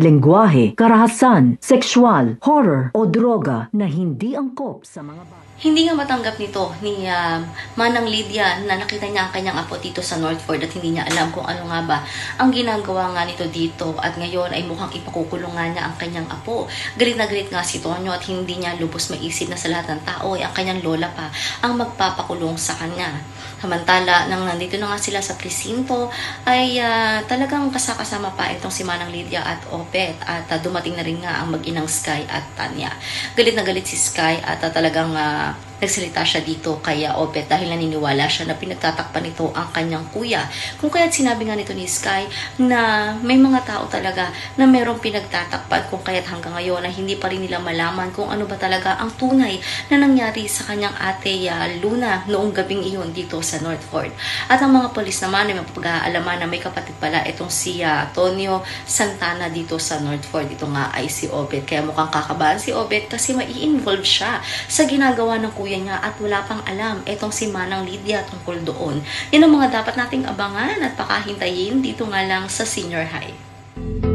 lengguwahe, karahasan, sexual, horror o droga na hindi angkop sa mga bata. Hindi nga matanggap nito ni ah, Manang Lydia na nakita niya ang kanyang apo dito sa Northford at hindi niya alam kung ano nga ba ang ginagawa nga nito dito at ngayon ay mukhang ipakukulong nga niya ang kanyang apo. Galit na galit nga si Tonyo at hindi niya lubos maisip na sa lahat ng tao ay ang kanyang lola pa ang magpapakulong sa kanya. Samantala, nang nandito na nga sila sa presinto, ay ah, talagang kasakasama pa itong si Manang Lydia at Opet at ah, dumating na rin nga ang mag-inang Sky at Tanya. Galit na galit si Sky at ah, talagang ah, nagsalita siya dito kay Opet dahil naniniwala siya na pinagtatakpan nito ang kanyang kuya. Kung kaya't sinabi nga nito ni Sky na may mga tao talaga na merong pinagtatakpan kung kaya't hanggang ngayon na hindi pa rin nila malaman kung ano ba talaga ang tunay na nangyari sa kanyang ate ah, Luna noong gabing iyon dito sa Northford. At ang mga polis naman ay mapag-aalaman na may kapatid pala itong si ah, Tonyo Santana dito sa Northford. Ito nga ay si Obet. Kaya mukhang kakabahan si Obet kasi mai-involve siya sa ginagawa ng kuya niya at wala pang alam itong si Manang Lydia tungkol doon. Yan ang mga dapat nating abangan at pakahintayin dito nga lang sa senior high.